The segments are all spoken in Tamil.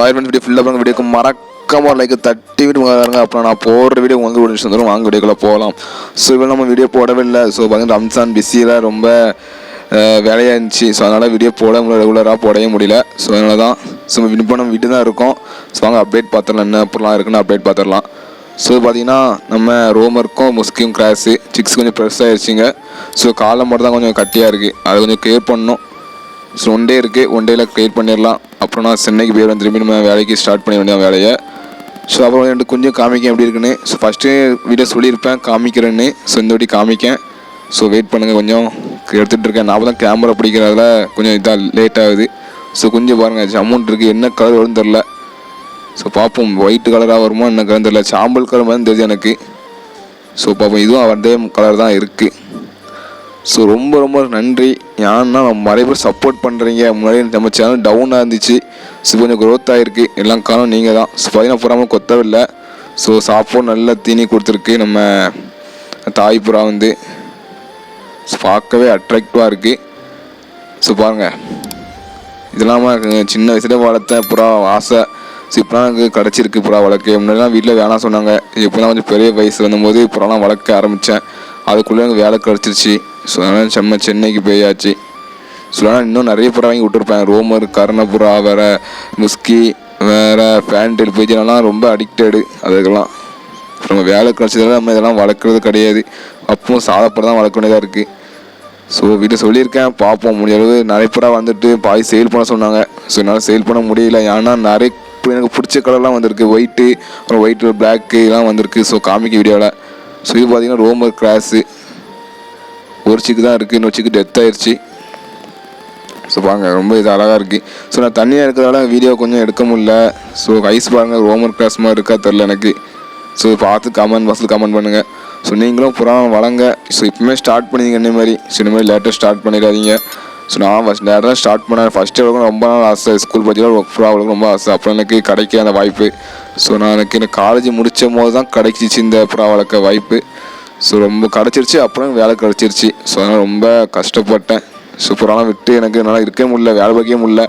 ஹாய் ஃப்ரெண்ட்ஸ் வீடியோ ஃபுல்லாக பாருங்க. வீடியோக்கு மறக்காம லைக் தட்டி விட்டு பாருங்க. அப்புறம் நான் போடுற வீடியோ உங்களுக்கு ஒரு நிமிஷம் தரும் வாங்க வீடியோக்குள்ளே போகலாம் ஸோ இப்போ நம்ம வீடியோ போடவே இல்லை ஸோ பார்த்தீங்கன்னா ரம்சான் பிஸியில் ரொம்ப வேலையாக இருந்துச்சு. ஸோ அதனால் வீடியோ போட முடியல. ரெகுலராக போடவே முடியல. ஸோ அதனால தான் ஸோ இப்போ நம்ம வீட்டு தான் இருக்கோம். ஸோ வாங்க அப்டேட் பார்த்துடலாம். என்ன அப்படிலாம் இருக்குன்னு அப்டேட் பார்த்துடலாம். ஸோ பார்த்தீங்கன்னா நம்ம ரோமருக்கும் முஸ்கியும் கிராஸு சிக்ஸ் கொஞ்சம் பெருசாகிடுச்சிங்க ஸோ காலம் மட்டும் தான் கொஞ்சம் கட்டியாக இருக்குது அதை கொஞ்சம் கேர் பண்ணணும். ஸோ ஒன் டே இருக்குது ஒன் டேயில் க்ரியேட் பண்ணிடலாம். அப்புறம் நான் சென்னைக்கு போயிடுவேன் திரும்பி நம்ம வேலைக்கு ஸ்டார்ட் பண்ண வேண்டிய வேலையை. ஸோ அப்புறம் ரெண்டு கொஞ்சம் காமிக்க எப்படி இருக்குன்னு. ஸோ ஃபஸ்ட்டு வீடியோ சொல்லியிருப்பேன் காமிக்கிறேன்னு. ஸோ இந்த வாட்டி காமிக்கேன். ஸோ வெயிட் பண்ணுங்கள் கொஞ்சம். எடுத்துகிட்டு இருக்கேன். நான் தான் கேமரா பிடிக்கிறதுல கொஞ்சம் இதாக லேட் ஆகுது. ஸோ கொஞ்சம் பாருங்கள் அமௌண்ட் இருக்குது என்ன கலர் வரும்னு தெரில ஸோ பார்ப்போம் ஒயிட் கலராக வருமா என்ன கலர் தெரில சாம்பல் கலர் மாதிரி தெரியுது எனக்கு. ஸோ பார்ப்போம் இதுவும் அதே கலர் தான் இருக்குது ஸோ ரொம்ப ரொம்ப நன்றி. ஏன்னா நம்ம நிறைய பேர் சப்போர்ட் பண்ணுறீங்க முன்னாடி நம்ம சேனல் டவுனாக இருந்துச்சு. ஸோ கொஞ்சம் க்ரோத் ஆகிருக்கு எல்லாம் காரணம் நீங்கள் தான். ஸோ பார்த்தீங்கன்னா புறாமல் கொத்தவில்லை. ஸோ சாப்பாடு நல்ல தீனி கொடுத்துருக்கு. நம்ம தாய் புறா வந்து. ஸோ பார்க்கவே அட்ராக்டிவாக இருக்குது ஸோ பாருங்கள் இதெல்லாம் சின்ன வயசுல வளர்த்த புறா ஆசை. ஸோ இப்போலாம் எனக்கு கிடச்சிருக்கு புறா வளர்க்க. முன்னாடிலாம் வீட்டில் வேணாம் சொன்னாங்க. இப்போலாம் கொஞ்சம் பெரிய வயசு வந்தபோது புறாலாம் வளர்க்க ஆரம்பித்தேன் அதுக்குள்ளே எனக்கு வேலை கிடச்சிருச்சு. ஸோ செம்ம சென்னைக்கு போயாச்சு. ஸோ இன்னும் நிறைய புறா வாங்கி விட்டுருப்பேன் ரோமர் கர்ணபுரா வேற முஸ்கி வேறு ஃபேண்டில் பேஜெல்லாம் ரொம்ப அடிக்டடு அதுக்கெல்லாம். நம்ம வேலை கிடச்சதுல நம்ம இதெல்லாம் வளர்க்குறது கிடையாது. அப்பவும் சாதப்பட தான் வளர்க்க வேண்டியதாக இருக்குது ஸோ வீட்டில் சொல்லியிருக்கேன். பார்ப்போம். முடிஞ்ச அளவு நிறைய புறா வந்துட்டு பாய் சேல் பண்ண சொன்னாங்க. ஸோ என்னால் சேல் பண்ண முடியல. ஏன்னா நிறைய இப்போ எனக்கு பிடிச்ச கலர்லாம் வந்திருக்கு. ஒயிட்டு அப்புறம் ஒயிட்டு பிளாக்கு இதெல்லாம் வந்திருக்கு. ஸோ காமிக்க வீடியோவில் ஸோ இது பார்த்தீங்கன்னா ரோமர் கிராஸு. ஒரு சிக்கு தான் இருக்குது இன்னொரு சிக்கு டெத் ஆயிடுச்சு ஸோ பாருங்க ரொம்ப இது அழகாக இருக்குது ஸோ நான் தண்ணியாக இருக்கிறதால வீடியோ கொஞ்சம் எடுக்க முடியல. ஸோ ஐஸ் பாருங்கள் ரோமர் கிளாஸ் மாதிரி இருக்கா தெரில எனக்கு. ஸோ பார்த்து கமெண்ட் பாக்ஸில் கமெண்ட் பண்ணுங்கள் ஸோ நீங்களும் புறா வளங்க. ஸோ இப்போமே ஸ்டார்ட் பண்ணிங்க என்ன மாதிரி? ஸோ இந்த மாதிரி லேட்டஸ்ட் ஸ்டார்ட் பண்ணிடாதீங்க. ஸோ நான் ஃபஸ்ட் நேரம் ஸ்டார்ட் பண்ணேன். ஃபஸ்ட்டு வரைக்கும் ரொம்ப நாள் ஆசை. ஸ்கூல் படிச்சுட்டு புறா ரொம்ப ஆசை. அப்புறம் எனக்கு கிடைக்க அந்த வாய்ப்பு. ஸோ நான் எனக்கு இந்த காலேஜ் முடித்த போது தான் கிடைச்சிச்சு இந்த புறா வளர்க்க வாய்ப்பு. ஸோ ரொம்ப கிடச்சிருச்சு. அப்புறம் வேலை கிடச்சிருச்சு. ஸோ அதனால் ரொம்ப கஷ்டப்பட்டேன். ஸோ புராணம் விட்டு எனக்கு என்னால் இருக்கவே முடியல வேலை பார்க்கவே முடியல.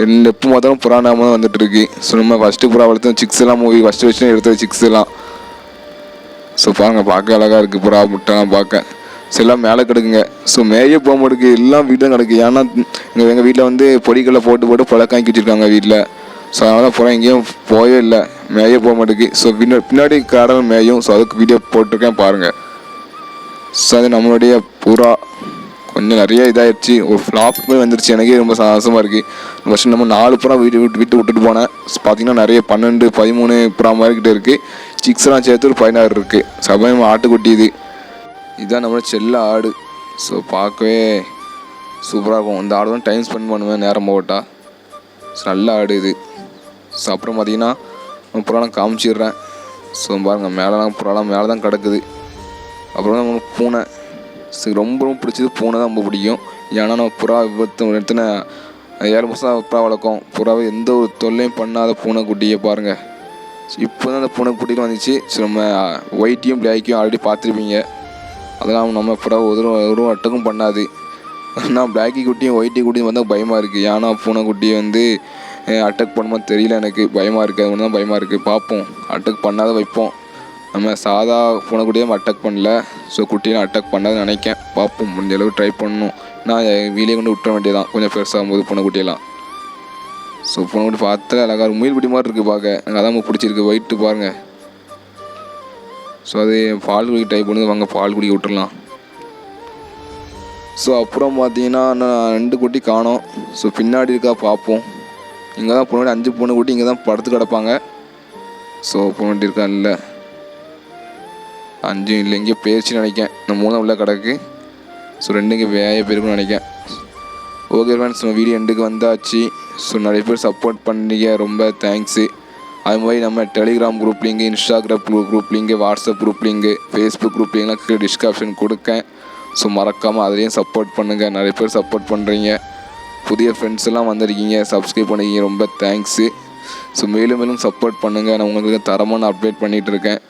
ரெண்டு எப்போ பார்த்தாலும் புறா நாம தான் வந்துட்டு இருக்கு. ஸோ நம்ம ஃபஸ்ட்டு புறா வளர்த்தோம் சிக்ஸ் எல்லாம் மூவி ஃபஸ்ட்டு வச்சு எடுத்தது சிக்ஸ் எல்லாம். ஸோ பாருங்கள் பார்க்க அழகாக இருக்குது புறா முட்டைலாம் பார்க்க. ஸோ எல்லாம் மேலே கிடக்குங்க. ஸோ மேய போக மாட்டேங்குது. எல்லாம் வீட்டில் கிடக்கு. ஏன்னா எங்கள் எங்கள் வீட்டில் வந்து பொடிகளை போட்டு போட்டு பழக்காக்கி வச்சுருக்காங்க வீட்டில் ஸோ அதனால் புறா எங்கேயும் போயே இல்லை. மேய போக மாட்டேங்குது. ஸோ பின்னாடி பின்னாடி கடல் மேயும். ஸோ அதுக்கு வீடியோ போட்டிருக்கேன். பாருங்கள் ஸோ அது நம்மளுடைய புறா. கொஞ்சம் நிறைய இதாகிடுச்சு ஒரு ஃப்ளாப்புமே வந்துருச்சு. எனக்கே ரொம்ப சந்தோஷமாக இருக்குது ஃபஸ்ட்டு நம்ம நாலு புறா வீட்டு விட்டு விட்டு விட்டுட்டு போனேன். பார்த்தீங்கன்னா நிறைய பன்னெண்டு பதிமூணு புறா மாதிரிக்கிட்ட இருக்குது சிக்ஸ்லாம் சேர்த்து ஒரு பதினாறு இருக்குது சமயம் ஆட்டுக்குட்டி இது. இதுதான் நம்மளோட செல்ல ஆடு. ஸோ பார்க்கவே சூப்பராக இருக்கும். இந்த ஆடு தான் டைம் ஸ்பெண்ட் பண்ணுவேன் நேரம் போட்டால் ஸோ நல்ல ஆடு இது. ஸோ அப்புறம் பார்த்தீங்கன்னா புறாலாம் காமிச்சிடுறேன். ஸோ பாருங்கள் மேலெலாம் புறாலாம் மேலே தான் கிடக்குது. அப்புறம் நம்ம பூனை. ரொம்ப ரொம்ப பிடிச்சது பூனை தான் ரொம்ப பிடிக்கும். ஏன்னா நம்ம புறா விபத்து எடுத்துன ஏழு மாதம் புறா வளர்க்கும். புறாவை எந்த ஒரு தொல்லையும் பண்ணாத பூனைக்குட்டியை பாருங்கள் இப்போ தான் அந்த பூனைக்குட்டியில் வந்துச்சு. ஸோ நம்ம ஒயிட்டையும் பிளாக்கையும் ஆல்ரெடி பார்த்துருப்பீங்க. அதெல்லாம் நம்ம புறா ஒரு ஒரு அட்டக்கும் பண்ணாது. ஆனால் பிளாக்கி குட்டியும் ஒயிட்டி குட்டியும் வந்தால் பயமாக இருக்குது ஏன்னா பூனைக்குட்டியை வந்து அட்டாக் பண்ணுமா தெரியல எனக்கு. பயமாக இருக்குது அது ஒன்று தான் பயமாக இருக்குது பார்ப்போம். அட்டாக் பண்ணாத வைப்போம். நம்ம சாதா பூனைக்குட்டியும் அட்டாக் பண்ணல. ஸோ குட்டியெலாம் அட்டாக் பண்ணாதுன்னு நினைக்கேன். பார்ப்போம். முடிஞ்ச அளவு ட்ரை பண்ணணும். நான் வீலே கொண்டு விட்டுற வேண்டியதான் கொஞ்சம் பெருசாகும் போது பூனைக்குட்டியெல்லாம் ஸோ பூனைக்குட்டி பார்த்தா அழகாக இருக்கும். முயல் குட்டி மாதிரி இருக்குது பார்க்க. எனக்கு அதான் பிடிச்சிருக்கு. ஒயிட்டு பாருங்கள் ஸோ அது பால் குடிக்க ட்ரை பண்ணுது. வாங்க பால் குடிக்க விட்டுடலாம் ஸோ அப்புறம் பார்த்தீங்கன்னா நான் ரெண்டு குட்டி காணோம். ஸோ பின்னாடி இருக்கா பார்ப்போம். இங்கே தான் பூனை அஞ்சு பூனை குட்டி இங்கே தான் படுத்து கிடப்பாங்க. ஸோ பொண்ணு இருக்கா? இல்லை. அஞ்சும் இல்லை இங்கே பேச்சு நினைக்கேன் இந்த மூணு உள்ள கிடக்கு. ஸோ ரெண்டு இங்கே வேய போயிருக்குன்னு நினைக்கேன் ஓகே ஃப்ரெண்ட்ஸ் நம்ம வீடியோ எண்டுக்கு வந்தாச்சு. ஸோ நிறைய பேர் சப்போர்ட் பண்ணீங்க. ரொம்ப தேங்க்ஸு அது மாதிரி நம்ம Telegram group link Instagram group link WhatsApp group link Facebook group லிங்க்லாம் கீழே டிஸ்கிரிப்ஷன் கொடுக்கேன். ஸோ மறக்காமல் அதுலேயும் சப்போர்ட் பண்ணுங்கள் நிறைய பேர் சப்போர்ட் பண்ணுறீங்க புதிய ஃப்ரெண்ட்ஸ் எல்லாம் வந்திருக்கீங்க. சப்ஸ்கிரைப் பண்ணிக்கிங்க ரொம்ப தேங்க்ஸு ஸோ மேலும் மேலும் சப்போர்ட் பண்ணுங்கள் நான் உங்களுக்கு தரமான அப்டேட் பண்ணிகிட்டு இருக்கேன்.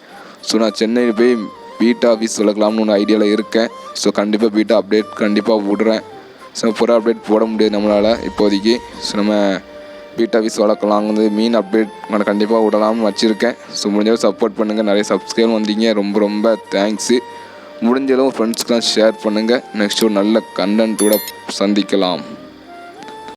ஸோ நான் சென்னையில் போய் பீட்டா ஆஃபீஸ் வளர்க்கலாம்னு ஒன்று ஐடியாவில் இருக்கேன். ஸோ கண்டிப்பாக பீட்டா அப்டேட் கண்டிப்பாக விடுறேன். ஸோ புற அப்டேட் போட முடியாது நம்மளால் இப்போதைக்கு. ஸோ நம்ம பீட்டா ஆஃபீஸ் வளர்க்கலாம் வந்து மீன் அப்டேட் நான் கண்டிப்பாக விடலாம்னு வச்சுருக்கேன். ஸோ முடிஞ்சளவு சப்போர்ட் பண்ணுங்கள் நிறைய சப்ஸ்கிரைப் வந்தீங்க. ரொம்ப ரொம்ப தேங்க்ஸு முடிஞ்சளவு ஃப்ரெண்ட்ஸ்க்கெலாம் ஷேர் பண்ணுங்கள் நெக்ஸ்ட் ஒரு நல்ல கண்டென்ட்டோட சந்திக்கலாம்.